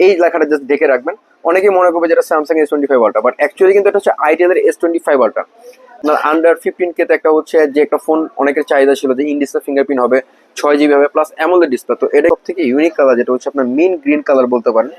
এই লেখাটা জাস্ট দেখে রাখবেন। অনেকেই মনে করবে যেটা Samsung S twenty five ultra but actually কিন্তু এটা হচ্ছে আইটেলের এস টোয়েন্টি ফাইভ আলটা আপনার আন্ডার ফিফটিন কে একটা হচ্ছে যে একটা ফোন অনেকের চাহিদা ছিল যে ইন ডিসপ্লে ফিঙ্গারপ্রিন্ট হবে, ছয় জিবি হবে প্লাস অ্যামোলেড ডিসপ্লে তো এটা সব থেকে ইউনিক কালার যেটা হচ্ছে আপনার মেন গ্রিন কালার বলতে পারেন।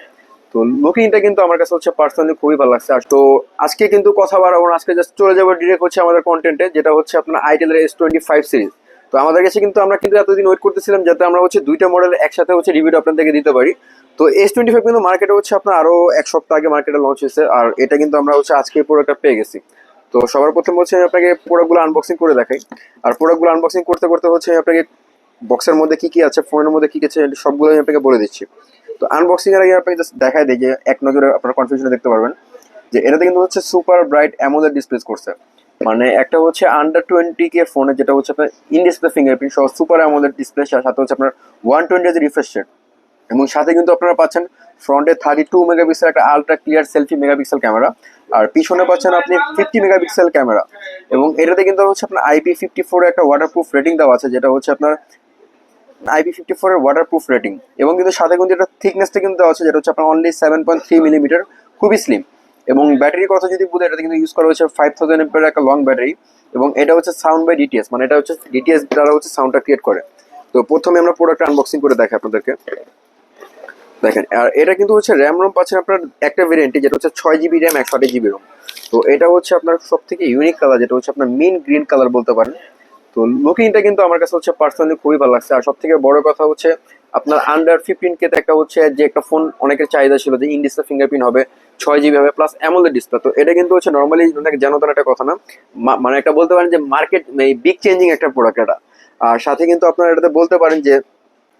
তো লুকিংটা কিন্তু আমার কাছে হচ্ছে পার্সোনালি খুবই ভালো লাগছে। আর তো আজকে কিন্তু কথা বাড়াবো আজকে জাস্ট চলে যাব ডিরেক্ট হচ্ছে আমাদের কন্টেন্টে যেটা হচ্ছে আপনার আইটেলের এস টোয়েন্টি ফাইভ সিরিজ তো আমাদের কাছে কিন্তু আমরা কিন্তু এতদিন ওয়েট করতেছিলাম যাতে আমরা হচ্ছে দুইটা মডেল একসাথে হচ্ছে রিভিউটা আপনাদেরকে দিতে পারি। তো এস টোয়েন্টি ফাইভ কিন্তু মার্কেটে হচ্ছে আপনার আরও এক সপ্তাহ আগে মার্কেটে লঞ্চ হয়েছে, আর এটা কিন্তু আমরা হচ্ছে আজকে প্রোডাক্টটা পেয়ে গেছি। তো সবার প্রথম হচ্ছে আমি আপনাকে প্রোডাক্টগুলো আনবক্সিং করে দেখাই। আর প্রোডাক্টগুলো আনবক্সিং করতে করতে হচ্ছে আমি আপনাকে বক্সের মধ্যে কি কি আছে ফোনের মধ্যে কি কি আছে সবগুলো আমি আপনাকে বলে দিচ্ছি। তো আনবক্সিং এর আগে আপনাকে জাস্ট দেখায় দিই যে এক নজরে আপনারা কনফিউশনে দেখতে পারবেন যে এটাতে কিন্তু হচ্ছে সুপার ব্রাইট অ্যামোলেড ডিসপ্লেস করছে। মানে একটা হচ্ছে আন্ডার টোয়েন্টি কে ফোনে যেটা হচ্ছে আপনার ইন ডিসপ্লে ফিঙ্গারপ্রিন্ট সহ সুপার অ্যামোলেড ডিসপ্লে সাথে হচ্ছে আপনার ওয়ান টোয়েন্টি রিফ্রেশ রেট এবং সাথে কিন্তু আপনারা পাচ্ছেন ফ্রন্টে থার্টি টু মেগাপিক্সেল একটা ultra clear selfie megapixel camera আর পিছনে পাচ্ছেন আপনি ফিফটি মেগাপিক্সেল ক্যামেরা এবং এটাতে কিন্তু হচ্ছে আপনার আইপি ফিফটি ফোর একটা ওয়াটারপ্রুফ রেটিং দেওয়া আছে, যেটা হচ্ছে আপনার আইপি ফিফটি ফোর এর ওয়াটারপ্রুফ রেটিং এবং কিন্তু সাথে কিন্তু এটা থিকনেসটা কিন্তু দেওয়া আছে, যেটা হচ্ছে আপনার only seven point three millimetre খুবই স্লিম এবং ব্যাটারির কথা যদি বলি, এটাতে কিন্তু ইউজ করা হচ্ছে ফাইভ থাউজেন্ড এমপের একটা লং ব্যাটারি এবং এটা হচ্ছে সাউন্ড বাই ডিটিএস মানে এটা হচ্ছে ডিটিএস দ্বারা হচ্ছে সাউন্ডটা ক্রিয়েট করে। তো প্রথমে আমরা প্রোডাক্ট আনবক্সিং করে দেখাই আপনাদেরকে। দেখেন, আর এটা কিন্তু হচ্ছে র্যাম রোম পাচ্ছেন আপনার একটা ভেরিয়েন্টে যেটা হচ্ছে ছয় জিবি র্যাম একশো আঠাশ জিবি রোম তো এটা হচ্ছে আপনার সব থেকে ইউনিক কালার যেটা হচ্ছে আপনার মিন গ্রিন কালার বলতে পারেন। তো লুকিংটা কিন্তু আমার কাছে হচ্ছে পার্সোনালি খুবই ভালো লাগছে। আর সব থেকে বড় কথা হচ্ছে, আপনার আন্ডার ফিফটিন কে একটা হচ্ছে যে একটা ফোন অনেকের চাহিদা ছিল যে ইন ডিসপ্লে ফিঙ্গারপ্রিন্ট হবে, ছয় জিবি হবে প্লাস অ্যামোলেড ডিসপ্লে তো এটা কিন্তু হচ্ছে নর্মালি অনেক জানো একটা কথা না মানে একটা বলতে পারেন যে মার্কেট বিগ চেঞ্জিং একটা প্রোডাক্ট এটা। আর সাথে কিন্তু আপনারা এটাতে বলতে পারেন যে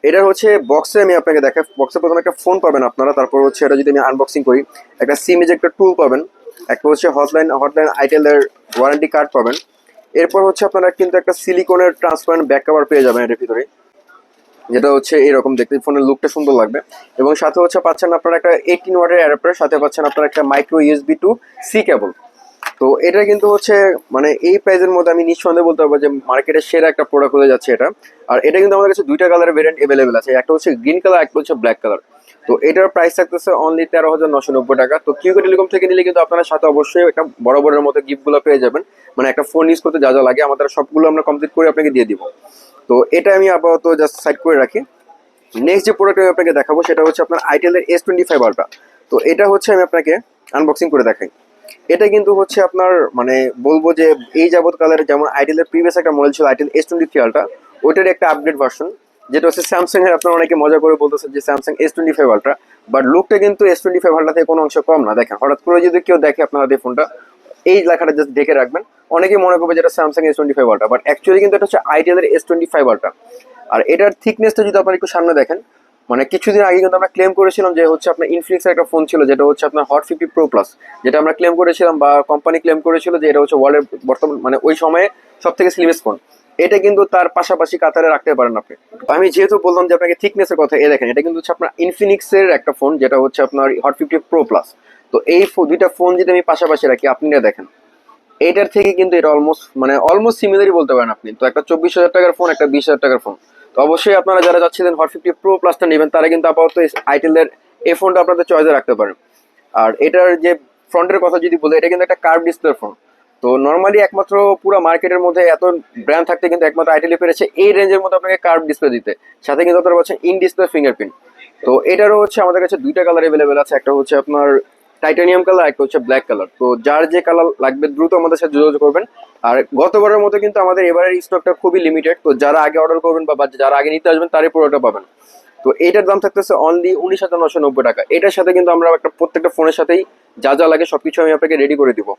এটার হচ্ছে বক্সে আমি আপনাকে দেখাই বক্সে প্রথমে একটা ফোন পাবেন আপনারা, তারপর হচ্ছে এটা যদি আমি আনবক্সিং করি, একটা সিম একটা টুল পাবেন, একটা হচ্ছে হটলাইন হটলাইন আইটেলের ওয়ারেন্টি কার্ড পাবেন। এরপর হচ্ছে আপনারা কিন্তু একটা সিলিকনের ট্রান্সপারেন্ট ব্যাক কভার পেয়ে যাবেন এর ভিতরে। যেটা হচ্ছে এরকম দেখতে ফোনের লুকটা সুন্দর লাগবে। এবং সাথে হচ্ছে পাচ্ছেন আপনারা একটা এইটিন ওয়াটের অ্যাডাপ্টার সাথে পাচ্ছেন আপনারা একটা micro USB to C cable তো এটা কিন্তু হচ্ছে মানে এই প্রাইজের মধ্যে আমি নিঃসন্দেহে বলতে পারব যে মার্কেটের সেরা একটা প্রোডাক্ট হয়ে যাচ্ছে এটা। আর এটা কিন্তু আমাদের কাছে দুইটা কালারের ভেরিয়েন্ট অ্যাভেলেবেল আছে। একটা হচ্ছে গ্রিন কালার একটা হচ্ছে ব্ল্যাক কালার তো এটার প্রাইস থাকতেছে অনলি তেরো হাজার নশো নব্বই টাকা। তো কিউকে টেলিকম থেকে নিলে কিন্তু আপনারা সাথে অবশ্যই একটা বড় বড়ের মতো গিফটগুলো পেয়ে যাবেন। মানে একটা ফোন ইউজ করতে যা যা লাগে, আমাদের সবগুলো আমরা কমপ্লিট করে আপনাকে দিয়ে দিব। তো এটা আমি আপাতত জাস্ট সাইড করে রাখি। নেক্সট যে প্রোডাক্ট আমি আপনাকে দেখাবো, সেটা হচ্ছে আপনার আইটেলের এস টোয়েন্টি ফাইভ আলট্রা তো এটা হচ্ছে আমি আপনাকে আনবক্সিং করে দেখাই। এটা কিন্তু হচ্ছে আপনার মানে বলব যে এই যাবৎকালের যেমন আইটেলের প্রিভিয়াস একটা মডেল ছিল itel S twenty three ultra ওইটার একটা আপডেট ভার্সন যেটা হচ্ছে স্যামসাং এর, আপনারা অনেকে মজা করে বলতেছেন যে Samsung S twenty five ultra but লুকটা কিন্তু এস টোয়েন্টি ফাইভ আলট্রা থেকে কোনো অংশ কম না। দেখেন, হঠাৎ করে যদি কেউ দেখে আপনারা এই ফোনটা এই লেখাটা জাস্ট দেখে রাখবেন। অনেকেই মনে করবে যেটা Samsung S twenty five ultra but actually কিন্তু এটা হচ্ছে আইটেলের এস টোয়েন্টি ফাইভ আলট্রা আর এটার থিকনেসটা যদি আপনারা একটু সামনে দেখেন মানে কিছুদিন আগে কিন্তু আমরা ক্লেম করেছিলাম যে হচ্ছে আপনার ইনফিনিক্সের একটা ফোন ছিল, যেটা হচ্ছে আপনার হট ফিফটি প্রো প্লাস যেটা আমরা ক্লেম করেছিলাম বা কোম্পানি ক্লেম করেছিল যে এটা হচ্ছে ওয়ার্ল্ডের বর্তমান মানে ওই সময়ে সব থেকে স্লিমেস্ট ফোন এটা কিন্তু তার পাশাপাশি কাতারে রাখতে পারেন আপনি। আমি যেহেতু বললাম যে আপনাকে থিকনেসের কথা এ দেখেন, এটা কিন্তু হচ্ছে আপনার ইনফিনিক্সের একটা ফোন যেটা হচ্ছে আপনার হট ফিফটি প্রো প্লাস তো এই দুইটা ফোন যদি আমি পাশাপাশি রাখি, আপনি না দেখেন। এইটার থেকে কিন্তু এটা অলমোস্ট মানে অলমোস্ট সিমিলারই বলতে পারেন আপনি। তো একটা চব্বিশ হাজার টাকার ফোন একটা বিশ হাজার টাকার ফোন তো অবশ্যই আপনারা যারা যাচ্ছিলেন হট ফিফটি প্রো প্লাসটা নেবেন, তারা কিন্তু আপাতত আইটেলের এই ফোনটা আপনাদের চয়েসে রাখতে পারেন। আর এটার যে ফ্রন্টের কথা যদি বলি, এটা কিন্তু একটা কার্ভ ডিসপ্লে ফোন তো নর্মালি একমাত্র পুরো মার্কেটের মধ্যে এত ব্র্যান্ড থাকতে কিন্তু একমাত্র আইটেলে পেরেছে এই রেঞ্জের মধ্যে আপনাকে কার্ভ ডিসপ্লে দিতে। সাথে কিন্তু আপনারা পাচ্ছেন ইন ডিসপ্লে ফিঙ্গারপ্রিন্ট তো এটারও হচ্ছে আমাদের কাছে দুইটা কালার অ্যাভেলেবেল আছে, একটা হচ্ছে আপনার টাইটানিয়াম কালার একটা হচ্ছে ব্ল্যাক কালার তো যার যে কালার লাগবে, দ্রুত আমাদের সাথে যোগাযোগ করবেন। আর গতবারের মতো কিন্তু আমাদের এবারের স্টকটা খুবই লিমিটেড তো যারা আগে অর্ডার করবেন বা যারা আগে নিতে আসবেন, তারই প্রোডাক্টটা পাবেন। তো এটার দাম থাকতেছে অনলি উনিশ হাজার নশো নব্বই টাকা। এটার সাথে কিন্তু আমরা একটা প্রত্যেকটা ফোনের সাথেই যা যা লাগে সবকিছু আমি আপনাকে রেডি করে দিব।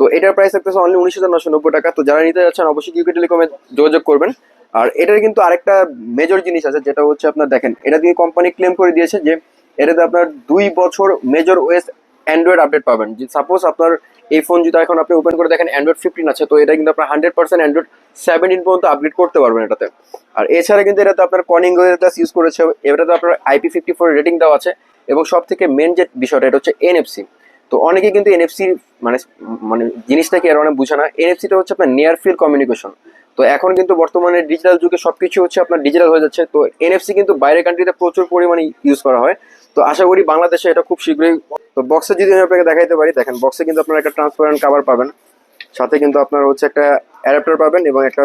তো এটার প্রাইস থাকতেছে অনলি উনিশ হাজার নশো নব্বই টাকা। তো যারা নিতে যাচ্ছেন, অবশ্যই কিউকে টেলিকমে যোগাযোগ করবেন। আর এটার কিন্তু আরেকটা মেজর জিনিস আছে, যেটা হচ্ছে আপনার দেখেন, এটা দিয়ে কোম্পানি ক্লেম করে দিয়েছে যে, এটাতে আপনার দুই বছর মেজর ওয়েস অ্যান্ড্রয়েড আপডেট পাবেন। যে সাপোজ আপনার এই ফোন যদি এখন আপনি ওপেন করে দেখেন অ্যান্ড্রয়েড ফিফটিন আছে, তো এটা কিন্তু আপনার হান্ড্রেড পার্সেন্ট অ্যান্ড্রয়েড সেভেন্টিন পর্যন্ত আপগ্রেড করতে পারবেন এটাতে। আর এছাড়া কিন্তু এটাতে আপনার কনিং গ্লাস ইউজ করেছে এটাতে আপনার আইপি ফিফটি ফোর রেটিং দেওয়া আছে, এবং সব থেকে মেন যে বিষয়টা, এটা হচ্ছে এনএফসি তো অনেকে কিন্তু এনএফসি মানে মানে জিনিসটাকে এর অনেক বুঝে না এনএফসিটা হচ্ছে আপনার নিয়ার ফিল্ড কমিউনিকেশন তো এখন কিন্তু বর্তমানে ডিজিটাল যুগে সব কিছু হচ্ছে আপনার ডিজিটাল হয়ে যাচ্ছে, তো এনএফসি কিন্তু বাইরের কান্ট্রিতে প্রচুর পরিমাণে ইউজ করা হয়। তো আশা করি বাংলাদেশে এটা খুব শীঘ্রই তো বক্সে যদি আমি আপনাকে দেখাইতে পারি, দেখেন বক্সে কিন্তু আপনারা একটা ট্রান্সপারেন্ট কাভার পাবেন। সাথে কিন্তু আপনার হচ্ছে একটা অ্যাডাপ্টার পাবেন এবং একটা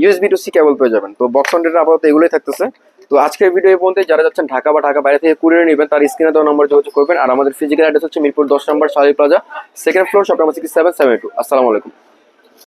ইউএসবি টু সি কেবল পেয়ে যাবেন। তো বক্স কন্টেন্ট আপাতত এগুলোই থাকতেছে। তো আজকের ভিডিও পর্যন্ত যারা যাচ্ছেন ঢাকা বা ঢাকা বাইরে থেকে কুরিয়ার নেবেন, তার স্ক্রিনে দেওয়া নম্বর যোগাযোগ করবেন। আর আমাদের ফিজিক্যাল অ্যাড্রেস হচ্ছে মিরপুর দশ নম্বর Shali plaza second floor shop number six seven seven two আসসালামু আলাইকুম।